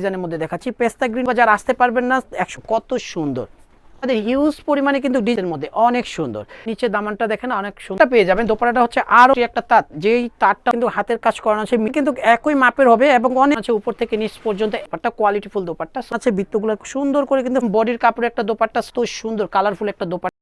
ডিজাইনের মধ্যে দেখাচ্ছি। পেস্তা গ্রিন বাজার আসতে পারবেন না, একশো কত সুন্দর। আমাদের হিউজ পরিমাণে কিন্তু ডিজাইনের মধ্যে অনেক সুন্দর। নিচে দামানটা দেখেন, অনেক সুন্দর। পেয়ে যাবেন। দোপাটাটা হচ্ছে আরও একটা তাঁত। যেই তারটা কিন্তু হাতের কাজ করানো আছে কিন্তু একই মাপের হবে এবং অনেক আছে উপর থেকে নিচ পর্যন্ত। একটা কোয়ালিটিফুল দোপাট্টা। আছে বৃত্তগুলো সুন্দর করে কিন্তু বডির কাপড়ের একটা দোপাট্টা তো সুন্দর কালারফুল একটা দোপাট্টা।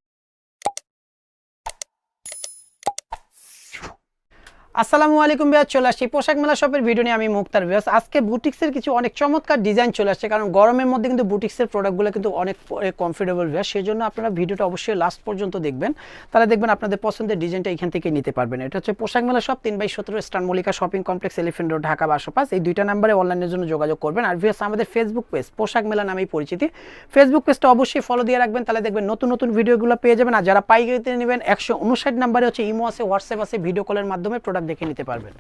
আসসালামু আলাইকুম বিয়াস চলে আসছি পোশাক মেলা শপের ভিডিও নিয়ে। আমি মুক্তার বিয়াস আজকে বুটিক্সের কিছু অনেক চমৎকার ডিজাইন চলে আসছে, কারণ গরমের মধ্যে কিন্তু বুটিক্সের প্রোডাক্টগুলো কিন্তু অনেক কমফোর্টেবল বিয়াস সেই জন্য আপনারা ভিডিওটা অবশ্যই লাস্ট পর্যন্ত দেখবেন। তাহলে দেখবেন আপনাদের পছন্দের ডিজাইনটা এখান থেকে নিতে পারবেন। এটা হচ্ছে পোশাক মেলা শপ তিন বাই সতেরো star Mallika shopping complex elephant road Dhaka বাসোপাস এই দুইটা নাম্বারে অনলাইনের জন্য যোগাযোগ করবেন। আর ভিয়াস আমাদের ফেসবুক পেজ পোশাক মেলা নামেই পরিচিতি। ফেসবুক পেজটা অবশ্যই ফলো দিয়ে রাখবেন। তাহলে দেখবেন নতুন নতুন ভিডিওগুলো পেয়ে যাবেন। আর যারা পাইকারিতে নেবেন, একশো উনষাট নাম্বারে হচ্ছে ইমো আছে হোয়াটসঅ্যাপ আছে ভিডিও কলের মাধ্যমে প্রোডাক্ট দেখে নিতে পারবেন।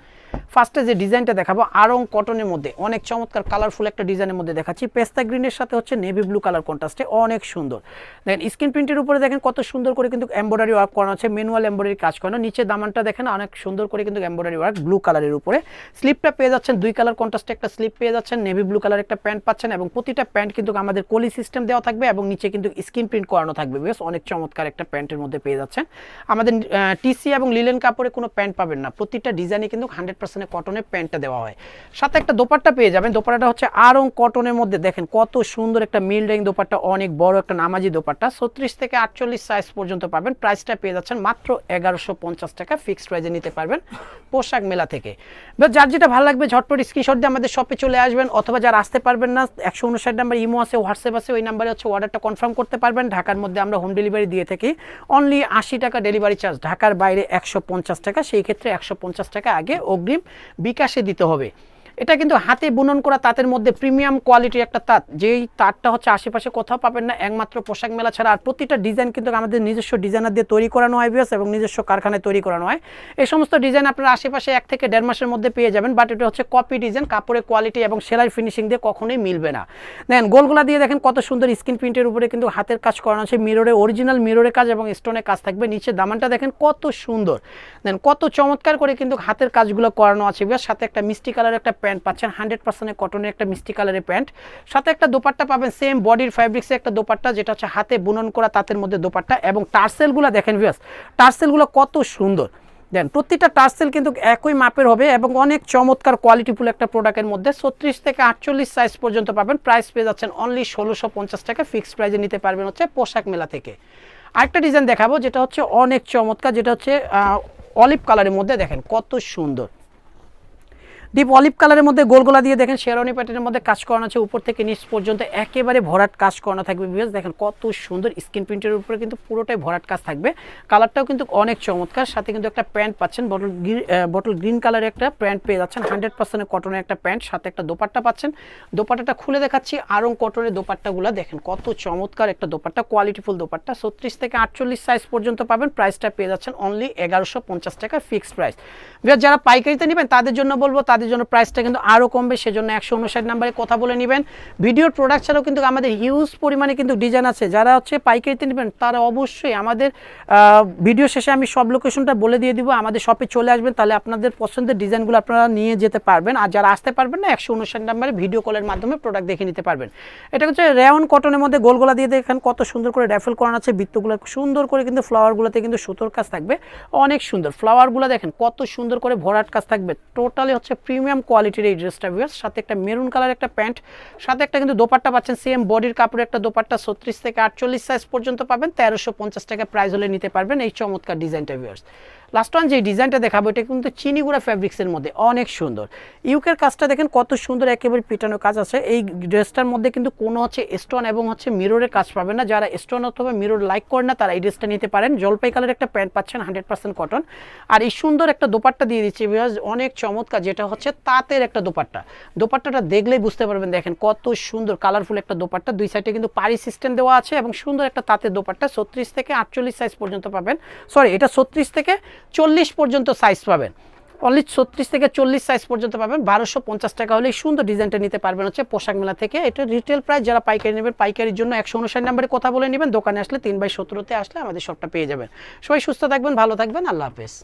ফার্স্টে যে ডিজাইনটা দেখাবো আরং কটনের মধ্যে, অনেক চমৎকার কালারফুল একটা ডিজাইনের মধ্যে দেখাচ্ছি। পেস্তা গ্রিনের সাথে হচ্ছে নেভি ব্লু কালার কন্ট্রাস্টে অনেক সুন্দর। দেখেন স্ক্রিন প্রিন্টের উপরে দেখেন কত সুন্দর করে কিন্তু এমব্রয়ডারি ওয়ার্ক করানো আছে ম্যানুয়াল এমব্রয়ডারি কাজ করানো। নিচে দামানটা দেখেন, অনেক সুন্দর করে কিন্তু এমব্রয়ডারি ওয়ার্ক ব্লু কালারের উপরে। স্লিপটা পেয়ে যাচ্ছেন, দুই কালার কন্ট্রাস্টে একটা স্লিপ পেয়ে যাচ্ছেন নেভি ব্লু কালার একটা প্যান্ট পাচ্ছেন এবং প্রতিটা প্যান্ট কিন্তু আমাদের কলি সিস্টেম দেওয়া থাকবে এবং নিচে কিন্তু স্ক্রিন প্রিন্ট করানো থাকবে। বেশ অনেক চমৎকার একটা প্যান্টের মধ্যে পেয়ে যাচ্ছেন। আমাদের টিসি এবং লিলেন কাপড়ে কোনো প্যান্ট পাবেন না। প্রতিটা ডিজাইনে কিন্তু হান্ড্রেড পার্সেন্ট কটনের প্যান্টটা দেওয়া হয়। সাথে একটা দোপাট্টা পেয়ে যাবেন। দোপাট্টাটা হচ্ছে আরং কটনের মধ্যে। দেখেন কত সুন্দর একটা মিল রেং দোপাট্টা, অনেক বড় একটা নামাজি দোপাট্টা। ছত্রিশ থেকে আটচল্লিশ সাইজ পর্যন্ত পাবেন। প্রাইসটা পেয়ে যাচ্ছেন মাত্র এগারোশো পঞ্চাশ টাকা। ফিক্সড প্রাইজে নিতে পারবেন পোশাক মেলা থেকে। যার যেটা ভালো লাগবে, ঝটপট স্ক্রিনশট দিয়ে আমাদের শপে চলে আসবেন। অথবা যারা আসতে পারবেন না, একশো উনষাট নাম্বার ইমো আছে হোয়াটসঅ্যাপ আছে, ওই নাম্বারে হচ্ছে অর্ডারটা কনফার্ম করতে পারবেন। ঢাকার মধ্যে আমরা হোম ডেলিভারি দিয়ে থাকি। অনলি আশি টাকা ডেলিভারি চার্জ ঢাকার বাইরে একশো পঞ্চাশ টাকা, সেই ক্ষেত্রে একশো পঞ্চাশ টাকা আগে অগ্রিম বিকাশে দিতে হবে। এটা কিন্তু হাতে বুনন করা তাঁতের মধ্যে প্রিমিয়াম কোয়ালিটির একটা তাঁত। যেই তাঁতটা হচ্ছে আশেপাশে কোথাও পাবেন না, একমাত্র পোশাক মেলা ছাড়া। আর প্রতিটা ডিজাইন কিন্তু আমাদের নিজস্ব ডিজাইনার দিয়ে তৈরি করানো হয় বিয়াস এবং নিজস্ব কারখানায় তৈরি করানো হয়। এই সমস্ত ডিজাইন আপনারা আশেপাশে এক থেকে দেড় মাসের মধ্যে পেয়ে যাবেন বাট এটা হচ্ছে কপি ডিজাইন কাপড়ের কোয়ালিটি এবং সেলাই ফিনিশিং দিয়ে কখনোই মিলবে না। দেন গোলগুলা দিয়ে দেখেন কত সুন্দর স্ক্রিন প্রিন্টের উপরে কিন্তু হাতের কাজ করানো আছে। মিররে অরিজিনাল মিররের কাজ এবং স্টোনের কাজ থাকবে। নিচে দামানটা দেখেন কত সুন্দর। দেন কত চমৎকার করে কিন্তু হাতের কাজগুলো করানো আছে। বিয়াস সাথে একটা মিষ্টি কালার একটা প্যান্ট পাচ্ছেন হান্ড্রেড পার্সেন্ট কটনের একটা মিষ্টি কালারের প্যান্ট। সাথে একটা দোপাট্টা পাবেন সেম বডির ফ্যাব্রিক্সে একটা দোপাট্টা, যেটা হচ্ছে হাতে বুনন করা তাঁতের মধ্যে দোপাট্টা এবং টার্সেলগুলো দেখেন বিয়াস টার্সেলগুলো কত সুন্দর। দেন প্রতিটা টার্সেল কিন্তু একই মাপের হবে এবং অনেক চমৎকার কোয়ালিটিফুল একটা প্রোডাক্টের মধ্যে ছত্রিশ থেকে আটচল্লিশ সাইজ পর্যন্ত পাবেন। প্রাইস পেয়ে যাচ্ছেন অনলি ষোলোশো পঞ্চাশ টাকা। ফিক্সড প্রাইজে নিতে পারবেন হচ্ছে পোশাক মেলা থেকে। আরেকটা ডিজাইন দেখাবো, যেটা হচ্ছে অনেক চমৎকার, যেটা হচ্ছে অলিভ কালারের মধ্যে দেখেন কত সুন্দর। ডিপ অলিভ কালারের মধ্যে গোলগোলা দিয়ে দেখেন শেরনি প্যাটার্নের মধ্যে কাজ করানো আছে। উপর থেকে নিচ পর্যন্ত একেবারে ভরাট কাজ করানো থাকবে বিকজ দেখেন কত সুন্দর স্কিন প্রিন্টের উপরে কিন্তু পুরোটাই ভরাট কাজ থাকবে। কালারটাও কিন্তু অনেক চমৎকার। সাথে কিন্তু একটা প্যান্ট পাচ্ছেন বটল বটল গ্রিন কালারের একটা প্যান্ট পেয়ে যাচ্ছেন। হান্ড্রেড পার্সেন্ট কটনের একটা প্যান্ট সাথে একটা দোপাট্টা পাচ্ছেন। দোপাট্টাটা খুলে দেখাচ্ছি, আরং কটনের দোপাট্টাগুলো। দেখেন কত চমৎকার একটা দোপাট্টা কোয়ালিটিফুল দোপাট্টা। ছত্রিশ থেকে আটচল্লিশ সাইজ পর্যন্ত পাবেন। প্রাইসটা পেয়ে যাচ্ছেন অনলি এগারোশো পঞ্চাশ টাকা ফিক্সড প্রাইস যারা পাইকারিতে নেবেন, তাদের জন্য বলব জন্য প্রাইসটা কিন্তু আরও কমবে, সেজন্য একশো উনষাট নাম্বারে কথা বলে নেবেন। ভিডিওর প্রোডাক্ট ছাড়াও কিন্তু আমাদের হিউজ পরিমাণে কিন্তু ডিজাইন আছে। যারা হচ্ছে পাইকারিতে নেবেন, তারা অবশ্যই আমাদের ভিডিও শেষে আমি সব লোকেশনটা বলে দিয়ে দিব। আমাদের শপে চলে আসবেন, তাহলে আপনাদের পছন্দের ডিজাইনগুলো আপনারা নিয়ে যেতে পারবেন। আর যারা আসতে পারবেন না, একশো উনষাট নাম্বারে ভিডিও কলের মাধ্যমে প্রোডাক্ট দেখে নিতে পারবেন। এটা হচ্ছে রেওয়ান কটনের মধ্যে গোলগোলা দিয়ে দেখেন কত সুন্দর করে র্যাফেল করানো আছে। বৃত্তগুলো সুন্দর করে কিন্তু ফ্লাওয়ারগুলোতে কিন্তু সুতোর কাজ থাকবে। অনেক সুন্দর। ফ্লাওয়ারগুলো দেখেন কত সুন্দর করে ভরাট কাজ থাকবে। টোটালি হচ্ছে প্রিমিয়াম কোয়ালিটির এই ড্রেসটা ভিউয়ার্স সাথে একটা মেরুন কালার একটা প্যান্ট সাথে একটা কিন্তু দোপাট্টা পাচ্ছেন সেম বডির কাপড়ের একটা দোপাট্টা, ছত্রিশ থেকে আটচল্লিশ সাইজ পর্যন্ত পাবেন, তেরোশো পঞ্চাশ টাকা প্রাইজ হলে নিতে পারবেন এই চমৎকার ডিজাইনটা ভিউয়ার্স লাস্ট ওয়ান যে ডিজাইনটা দেখাবো, এটা কিন্তু চিনিগুড়া ফ্যাব্রিক্সের মধ্যে অনেক সুন্দর। ইউকের কাজটা দেখেন কত সুন্দর একেবারে পিটানো কাজ আছে। এই ড্রেসটার মধ্যে কিন্তু কোনো হচ্ছে স্টোন এবং হচ্ছে মিররের কাজ পাবেন না। যারা স্টোন অথবা মিরর লাইক করে না, তারা এই ড্রেসটা নিতে পারেন। জলপাই কালার একটা প্যান্ট পাচ্ছেন হান্ড্রেড পার্সেন্ট কটন আর এই সুন্দর একটা দোপাট্টা দিয়ে দিচ্ছি অনেক চমৎকার, যেটা হচ্ছে তাঁতের একটা দোপাট্টা। দোপাট্টাটা দেখলেই বুঝতে পারবেন, দেখেন কত সুন্দর কালারফুল একটা দোপাট্টা। দুই সাইডে কিন্তু পারি সিস্টেম দেওয়া আছে এবং সুন্দর একটা তাঁতের দোপাট্টা, ছত্রিশ থেকে আটচল্লিশ সাইজ পর্যন্ত পাবেন। সরি এটা ছত্রিশ থেকে চল্লিশ পর্যন্ত সাইজ পাবেন। অনলি ছত্রিশ থেকে চল্লিশ সাইজ পর্যন্ত পাবেন। বারোশো পঞ্চাশ টাকা হলে সুন্দর ডিজাইনটা নিতে পারবেন হচ্ছে পোশাক মেলা থেকে। এটা রিটেল প্রাইস যারা পাইকারি নেবেন, পাইকারির জন্য একশো উনষাট নাম্বারে কথা বলে নেবেন। দোকানে আসলে তিন বাই সতেরোতে আসলে আমাদের সবটা পেয়ে যাবেন। সবাই সুস্থ থাকবেন, ভালো থাকবেন। আল্লাহ হাফেজ।